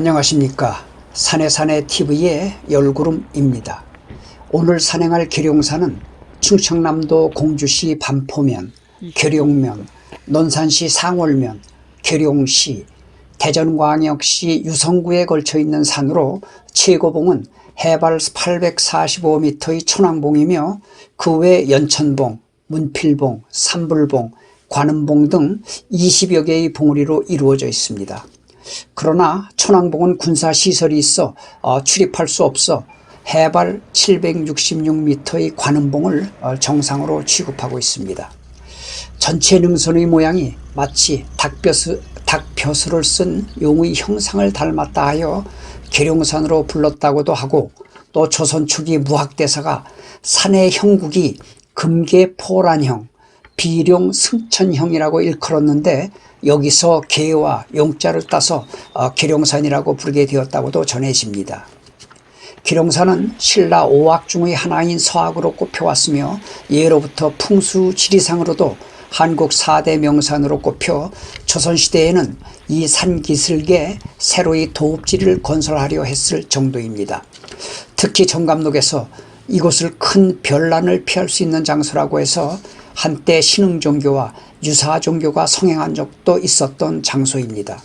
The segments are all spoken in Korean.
안녕하십니까 산해산해 TV의 열구름입니다. 오늘 산행할 계룡산은 충청남도 공주시 반포면, 계룡면, 논산시 상월면, 계룡시, 대전광역시 유성구에 걸쳐 있는 산으로 최고봉은 해발 845m의 천왕봉이며 그 외 연천봉, 문필봉, 삼불봉, 관음봉 등 20여 개의 봉우리로 이루어져 있습니다. 그러나 천왕봉은 군사 시설이 있어 어, 출입할 수 없어 해발 766m의 관음봉을 어, 정상으로 취급하고 있습니다. 전체 능선의 모양이 마치 닭벼슬, 닭벼슬을 쓴 용의 형상을 닮았다 하여 계룡산으로 불렀다고도 하고 또 조선 초기 무학대사가 산의 형국이 금계 포란형, 비룡 승천형이라고 일컬었는데 여기서 개와 용자를 따서 어, 계룡산이라고 부르게 되었다고도 전해집니다. 기룡산은 신라 오악 중의 하나인 서악으로 꼽혀왔으며 예로부터 풍수 지리상으로도 한국 4대 명산으로 꼽혀 조선시대에는 이 산기슭에 새로이 도읍지를 건설하려 했을 정도입니다. 특히 정감록에서 이곳을 큰 별난을 피할 수 있는 장소라고 해서 한때 신흥 종교와 유사 종교가 성행한 적도 있었던 장소입니다.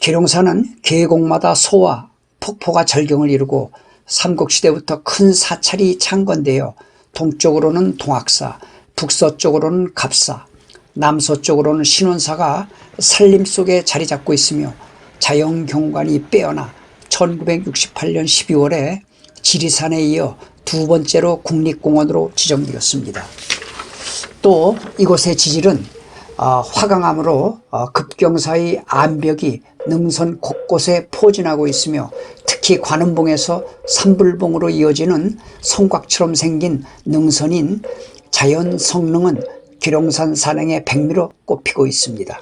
계룡산은 계곡마다 소와 폭포가 절경을 이루고 삼국시대부터 큰 사찰이 창건되어 동쪽으로는 동학사, 북서쪽으로는 갑사, 남서쪽으로는 신원사가 산림 속에 자리 잡고 있으며 자연경관이 빼어나 1968년 12월에 지리산에 이어 두 번째로 국립공원으로 지정되었습니다. 또 이곳의 지질은 어, 화강암으로 어, 급경사의 암벽이 능선 곳곳에 포진하고 있으며 특히 관음봉에서 삼불봉으로 이어지는 성곽처럼 생긴 능선인 자연 성능은 기룡산 산행의 백미로 꼽히고 있습니다.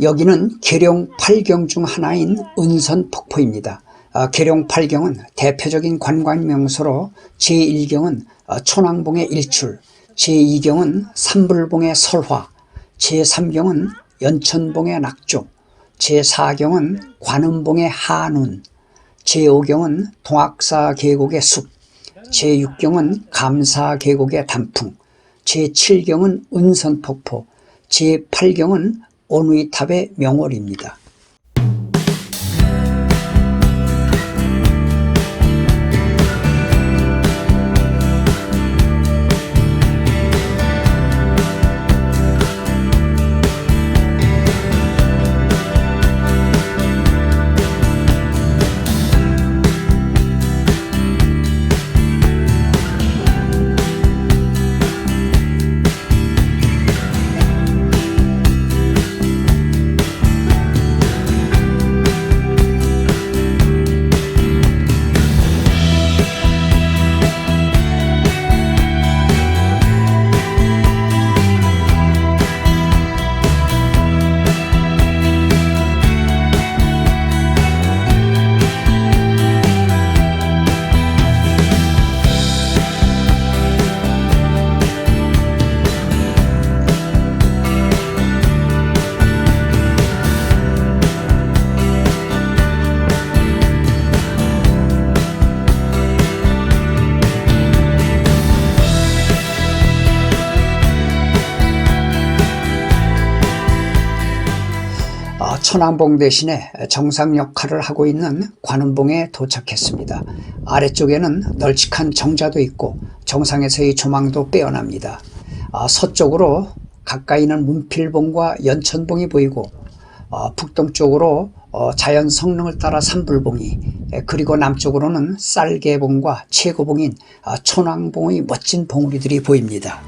여기는 계룡 팔경 중 하나인 은선 폭포입니다. 어, 계룡 팔경은 대표적인 관광 명소로 제1경은 어, 천왕봉의 일출, 제2경은 삼불봉의 설화, 제3경은 연천봉의 낙조, 제4경은 관음봉의 한운, 제5경은 동학사 계곡의 숲, 제6경은 감사 계곡의 단풍, 제7경은 은선폭포, 제8경은 온위탑의 명월입니다. 천왕봉 대신에 정상 역할을 하고 있는 관음봉에 도착했습니다. 아래쪽에는 널찍한 정자도 있고 정상에서의 조망도 빼어납니다. 어, 서쪽으로 가까이는 문필봉과 연천봉이 보이고 어, 북동쪽으로 어, 자연 성능을 따라 산불봉이 에, 그리고 남쪽으로는 쌀개봉과 최고봉인 아, 천왕봉의 멋진 봉우리들이 보입니다.